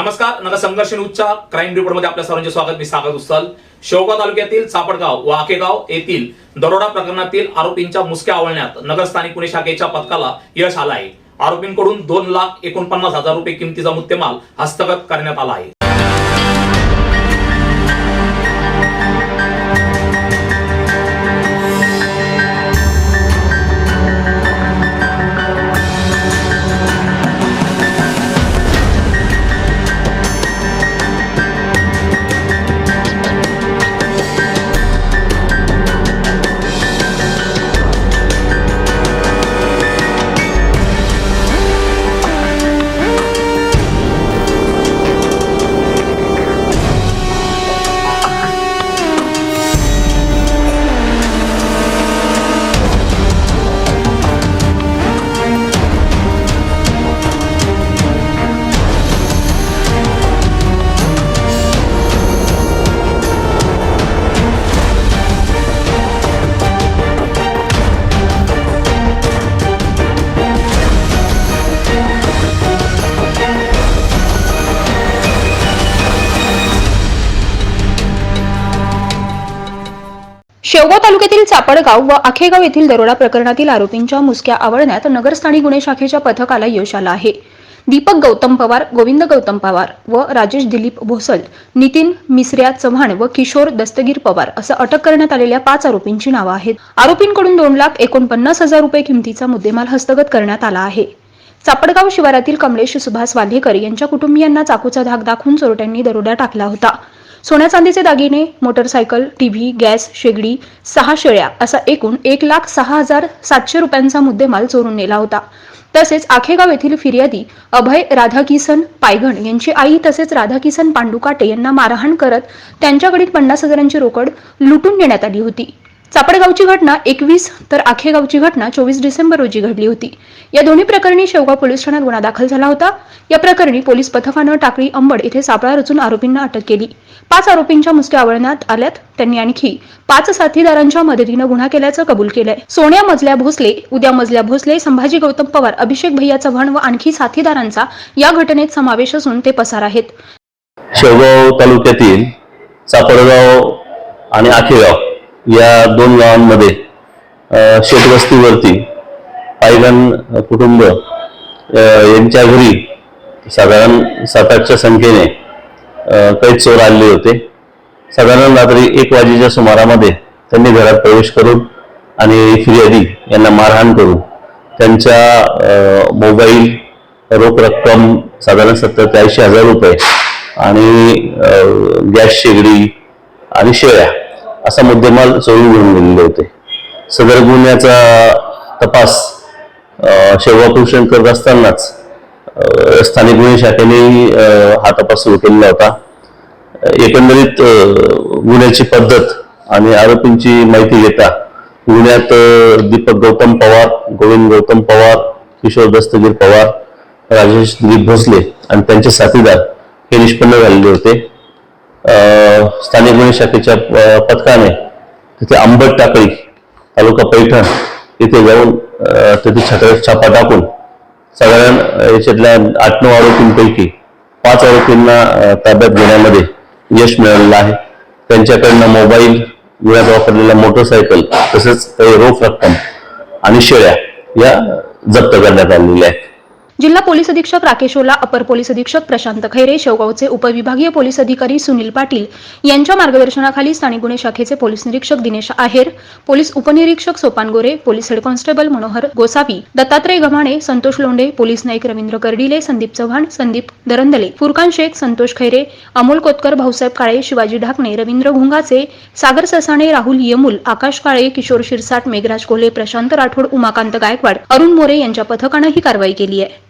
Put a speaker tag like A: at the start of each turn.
A: नमस्कार नगर संघर्ष न्यूजच्या क्राईम रिपोर्टमध्ये आपल्या सर्वांचे स्वागत. मी सागर उस्ताल शेवगाव तालुक्यातील चापडगाव व आकेगाव येथील दरोडा प्रकरणातील आरोपींच्या मुसक्या आवळण्यात नगर स्थानिक गुन्हे शाखेच्या पथकाला यश आलं आहे. आरोपींकडून दोन लाख एकोणपन्नास हजार रुपये किमतीचा मुद्देमाल हस्तगत करण्यात आला आहे.
B: शेवगाव तालुक्यातील चापडगाव व आखेगाव येथील दरोडा प्रकरणातील आरोपींच्या मुसक्या आवळण्यात नगरस्थानी गुन्हे शाखेच्या पथकाला यश आलं आहे. दीपक गौतम पवार गोविंद गौतम पवार व राजेश दिलीप भोसल नितीन मिसऱ्या चव्हाण व किशोर दस्तगीर पवार असं अटक करण्यात आलेल्या पाच आरोपींची नावं आहेत. आरोपींकडून दोन लाख एकोणपन्नास हजार रुपये किमतीचा मुद्देमाल हस्तगत करण्यात आला आहे. चापडगाव शिवारातील कमलेश सुभाष वाल्हेकर यांच्या कुटुंबियांना चाकूचा धाक दाखवून चोरट्यांनी दरोडा टाकला होता. सोन्या चांदीचे दागिने मोटरसायकल टीव्ही गॅस शेगडी सहा शेळ्या असा एकूण एक लाख सहा हजार सातशे रुपयांचा मुद्देमाल चोरून नेला होता. तसेच आखेगाव येथील फिर्यादी अभय राधाकिसन पायघण यांची आई तसेच राधाकिसन पांडुकाटे यांना मारहाण करत त्यांच्याकडील पन्नास हजारांची रोकड लुटून नेण्यात आली होती. चापडगावची घटना एकवीस तर आखेगावची घटना चोवीस डिसेंबर रोजी घडली होती. या दोन्ही प्रकरणी शेवगाव पोलीस ठाण्यात गुन्हा दाखल झाला होता. या प्रकरणी पोलीस पथकानं टाकळी अंबड येथे सापळा रचून आरोपींना अटक केली. पाच आरोपींच्या मुसक्या आवळण्यात आल्यात. त्यांनी आणखी पाच साथीदारांच्या मदतीनं गुन्हा केल्याचं कबूल केलंय. सोन्या मजल्या भोसले उद्या मजल्या भोसले संभाजी गौतम पवार अभिषेक भैया चव्हाण व आणखी साथीदारांचा या घटनेत समावेश असून ते पसार आहेत.
C: शेवगाव तालुक्यातील सापडगाव आणि आखेगाव या दोन गावांमध्ये शेतवस्तीवरती पायगण कुटुंब यांच्या घरी साधारण सात आठच्या संख्येने कैद काही चोर आलेले होते. साधारण रात्री एक वाजेच्या सुमारामध्ये त्यांनी घरात प्रवेश करून आणि फिर्यादी यांना मारहाण करून त्यांच्या मोबाईल रोख रक्कम साधारण सत्तर ते ऐंशी हजार रुपये आणि गॅस शेगडी आणि शेळ्या असा मुद्देमाल चोरून घेऊन गेलेले होते. सदर गुन्ह्याचा तपास अ, शंकर करत असतानाच स्थानिक गुन्हे शाखेने हा तपास सुरू केलेला होता. एकंदरीत गुन्ह्याची पद्धत आणि आरोपींची माहिती घेता गुन्ह्यात दीपक गौतम पवार गोविंद गौतम पवार किशोर दस्तगीर पवार राजेश दिलीप भोसले आणि त्यांचे साथीदार हे निष्पन्न झालेले होते. स्थानिक गुन्हे शाखेच्या पथकाने तिथे आंबट टाकळी तालुका पैठण इथे जाऊन तिथे छापा छापा टाकून साधारण याच्यातल्या आठ नऊ आरोपींपैकी पाच आरोपींना ताब्यात घेण्यामध्ये यश मिळालेलं आहे. त्यांच्याकडनं मोबाईल गुन्ह्यात वापरलेला मोटरसायकल तसेच काही रोख रक्कम आणि शेळ्या या जप्त करण्यात आलेल्या आहेत.
B: जिल्हा पोलीस अधीक्षक राकेश ओला अपर पोलीस अधीक्षक प्रशांत खैरे शेवगावचे उपविभागीय पोलीस अधिकारी सुनील पाटील यांच्या मार्गदर्शनाखाली स्थानिक गुन्हे शाखेचे पोलीस निरीक्षक दिनेश आहेर पोलीस उपनिरीक्षक Sopan Gore police head constable Manohar Gosavi Dattatray Gavhane Santosh Londhe police Naik Ravindra Kardile Sandeep Chavan Sandeep Darandale Furkan Shaikh Santosh Khaire Amol Kotkar Bhausaheb Kale Shivaji Dhakane Ravindra Ghungache Sagar Sasane Rahul Yamul Akash Kale Kishor Shirsat Meghraj Kolhe Prashant Rathod Umakant Gaikwad Arun More यांच्या पथकानं ही कारवाई केली आहे.